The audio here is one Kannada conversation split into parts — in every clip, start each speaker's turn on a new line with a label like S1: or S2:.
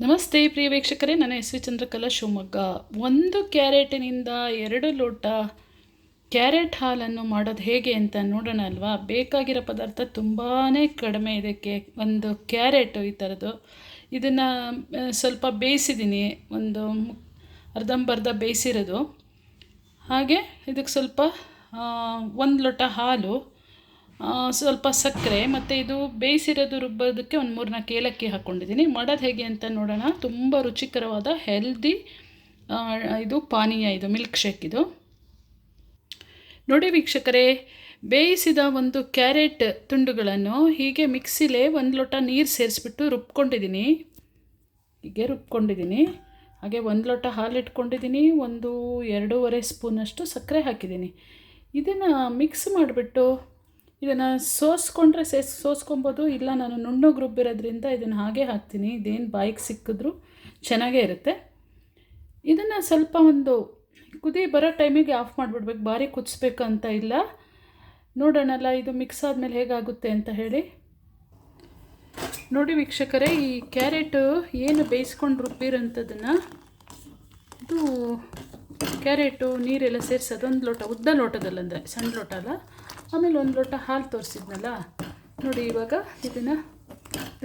S1: ನಮಸ್ತೆ ಪ್ರಿಯ ವೀಕ್ಷಕರೇ, ನನ್ನ ವಿ ಚಂದ್ರಕಲಾ ಶಿವಮೊಗ್ಗ. ಒಂದು ಕ್ಯಾರೆಟಿನಿಂದ ಎರಡು ಲೋಟ ಕ್ಯಾರೆಟ್ ಹಾಲನ್ನು ಮಾಡೋದು ಹೇಗೆ ಅಂತ ನೋಡೋಣ ಅಲ್ವಾ? ಬೇಕಾಗಿರೋ ಪದಾರ್ಥ ತುಂಬಾ ಕಡಿಮೆ ಇದಕ್ಕೆ. ಒಂದು ಕ್ಯಾರೆಟು ಈ ಥರದ್ದು. ಇದನ್ನು ಸ್ವಲ್ಪ ಬೇಯಿಸಿದ್ದೀನಿ. ಒಂದು ಅರ್ಧಂಬರ್ಧ ಬೇಯಿಸಿರೋದು. ಹಾಗೆ ಇದಕ್ಕೆ ಸ್ವಲ್ಪ ಒಂದು ಲೋಟ ಹಾಲು. ಸ್ವಲ್ಪ ಸಕ್ಕರೆ ಮತ್ತು ಇದು ಬೇಯಿಸಿರೋದು ರುಬ್ಬೋದಕ್ಕೆ ಒಂದು ಮೂರು ನಾಲ್ಕು ಏಲಕ್ಕಿ ಹಾಕ್ಕೊಂಡಿದ್ದೀನಿ ಮಾಡೋದು ಹೇಗೆ ಅಂತ ನೋಡೋಣ. ತುಂಬ ರುಚಿಕರವಾದ ಹೆಲ್ದಿ ಇದು ಪಾನೀಯ ಇದು ಮಿಲ್ಕ್ ಶೇಕ್ ಇದು. ನೋಡಿ ವೀಕ್ಷಕರೇ, ಬೇಯಿಸಿದ ಒಂದು ಕ್ಯಾರೆಟ್ ತುಂಡುಗಳನ್ನು ಹೀಗೆ ಮಿಕ್ಸಿಲೇ ಒಂದು ಲೋಟ ನೀರು ಸೇರಿಸ್ಬಿಟ್ಟು ರುಬ್ಕೊಂಡಿದ್ದೀನಿ. ಹೀಗೆ ರುಬ್ಕೊಂಡಿದ್ದೀನಿ. ಹಾಗೆ ಒಂದು ಲೋಟ ಹಾಲು ಇಟ್ಕೊಂಡಿದ್ದೀನಿ. ಒಂದು ಎರಡೂವರೆ ಸ್ಪೂನಷ್ಟು ಸಕ್ಕರೆ ಹಾಕಿದ್ದೀನಿ. ಇದನ್ನು ಮಿಕ್ಸ್ ಮಾಡಿಬಿಟ್ಟು ಇದನ್ನು ಸೋಸ್ಕೊಂಡ್ರೆ ಸೇಸ್, ಸೋಸ್ಕೊಬೋದು, ಇಲ್ಲ ನಾನು ನುಣ್ಣು ಇರೋದ್ರಿಂದ ಇದನ್ನು ಹಾಗೆ ಹಾಕ್ತೀನಿ. ಇದೇನು ಬಾಯಿಗೆ ಸಿಕ್ಕಿದ್ರೂ ಚೆನ್ನಾಗೇ ಇರುತ್ತೆ. ಇದನ್ನು ಸ್ವಲ್ಪ ಒಂದು ಕುದಿ ಬರೋ ಟೈಮಿಗೆ ಆಫ್ ಮಾಡಿಬಿಡ್ಬೇಕು. ಭಾರಿ ಅಂತ ಇಲ್ಲ. ನೋಡೋಣಲ್ಲ, ಇದು ಮಿಕ್ಸ್ ಆದಮೇಲೆ ಹೇಗಾಗುತ್ತೆ ಅಂತ ಹೇಳಿ. ನೋಡಿ ವೀಕ್ಷಕರೇ, ಈ ಕ್ಯಾರೆಟು ಏನು ಬೇಯಿಸ್ಕೊಂಡು ರುಬ್ಬಿರೋಂಥದ್ದನ್ನು, ಇದು ಕ್ಯಾರೆಟು, ನೀರೆಲ್ಲ ಸೇರಿಸಿ, ಅದೊಂದು ಲೋಟ, ಉದ್ದ ಲೋಟದಲ್ಲಂದರೆ, ಸಣ್ಣ ಲೋಟ ಅಲ್ಲ? ಆಮೇಲೆ ಒಂದು ಲೋಟ ಹಾಲು ತೋರಿಸಿದ್ನಲ್ಲ? ನೋಡಿ ಇವಾಗ ಇದನ್ನು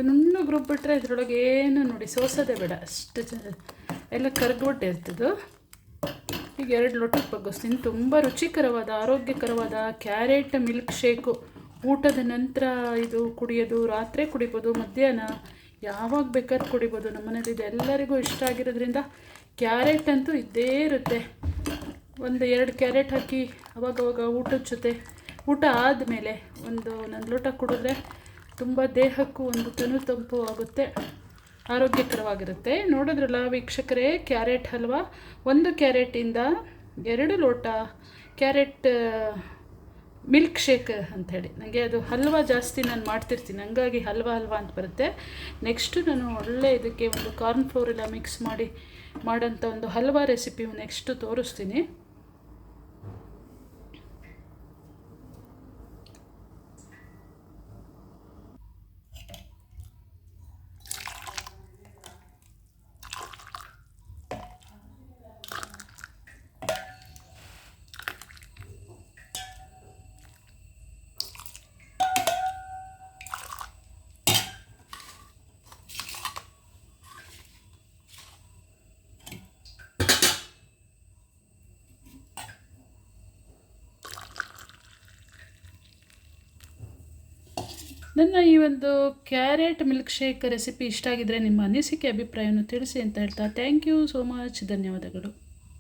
S1: ಇದು ಗ್ರೂಪ್ ಬಿಟ್ಟರೆ ಇದರೊಳಗೆ ಏನು ನೋಡಿ, ಸೋಸೋದೇ ಬೇಡ. ಅಷ್ಟು ಎಲ್ಲ ಕರ್ಗೊಟ್ಟೆ ಇರ್ತದ್ದು ಈಗ ಎರಡು ಲೋಟಕ್ಕೆ ಬಗ್ಗಿಸ್ತೀನಿ ತುಂಬ ರುಚಿಕರವಾದ, ಆರೋಗ್ಯಕರವಾದ ಕ್ಯಾರೆಟ್ ಮಿಲ್ಕ್ ಶೇಕು. ಊಟದ ನಂತರ ಇದು ಕುಡಿಯೋದು, ರಾತ್ರಿ ಕುಡಿಬೋದು, ಮಧ್ಯಾಹ್ನ ಯಾವಾಗ ಬೇಕಾದ್ರೂ ಕುಡಿಬೋದು. ನಮ್ಮ ಮನೇಲಿ ಇದು ಎಲ್ಲರಿಗೂ ಇಷ್ಟ ಆಗಿರೋದ್ರಿಂದ ಕ್ಯಾರೆಟ್ ಅಂತೂ ಇದ್ದೇ ಇರುತ್ತೆ. ಒಂದು ಎರಡು ಕ್ಯಾರೆಟ್ ಹಾಕಿ ಅವಾಗವಾಗ ಊಟದ ಜೊತೆ ಊಟ ಆದಮೇಲೆ ಒಂದು ಒಂದು ಲೋಟ ಕುಡಿದ್ರೆ ತುಂಬ ದೇಹಕ್ಕೂ ಒಂದು ತನು ತಂಪು ಆಗುತ್ತೆ. ಆರೋಗ್ಯಕರವಾಗಿರುತ್ತೆ. ನೋಡಿದ್ರಲ್ಲ ವೀಕ್ಷಕರೇ, ಕ್ಯಾರೆಟ್ ಹಲ್ವಾ ಒಂದು ಕ್ಯಾರೆಟಿಂದ ಎರಡು ಲೋಟ ಕ್ಯಾರೆಟ್ ಮಿಲ್ಕ್ ಶೇಕ್ ಅಂಥೇಳಿ ನನಗೆ ಅದು ಹಲ್ವಾ ಜಾಸ್ತಿ ನಾನು ಮಾಡ್ತಿರ್ತೀನಿ. ಹಂಗಾಗಿ ಹಲ್ವಾ ಹಲ್ವಾ ಅಂತ ಬರುತ್ತೆ. ನೆಕ್ಸ್ಟು ನಾನು ಒಳ್ಳೆ ಇದಕ್ಕೆ ಒಂದು ಕಾರ್ನ್ ಫ್ಲೋರ್ ಎಲ್ಲ ಮಿಕ್ಸ್ ಮಾಡಿ, ಮಾಡೋಂಥ ಒಂದು ಹಲ್ವಾ ರೆಸಿಪಿ ನೆಕ್ಸ್ಟು ತೋರಿಸ್ತೀನಿ. ನನ್ನ ಈ ಒಂದು ಕ್ಯಾರೆಟ್ ಮಿಲ್ಕ್ ಶೇಕ್ ರೆಸಿಪಿ ಇಷ್ಟ ಆಗಿದ್ದರೆ ನಿಮ್ಮ ಅನಿಸಿಕೆ ಅಭಿಪ್ರಾಯವನ್ನು ತಿಳಿಸಿ ಅಂತ ಹೇಳ್ತಾ ಥ್ಯಾಂಕ್ ಯು ಸೋ ಮಚ್ ಧನ್ಯವಾದಗಳು.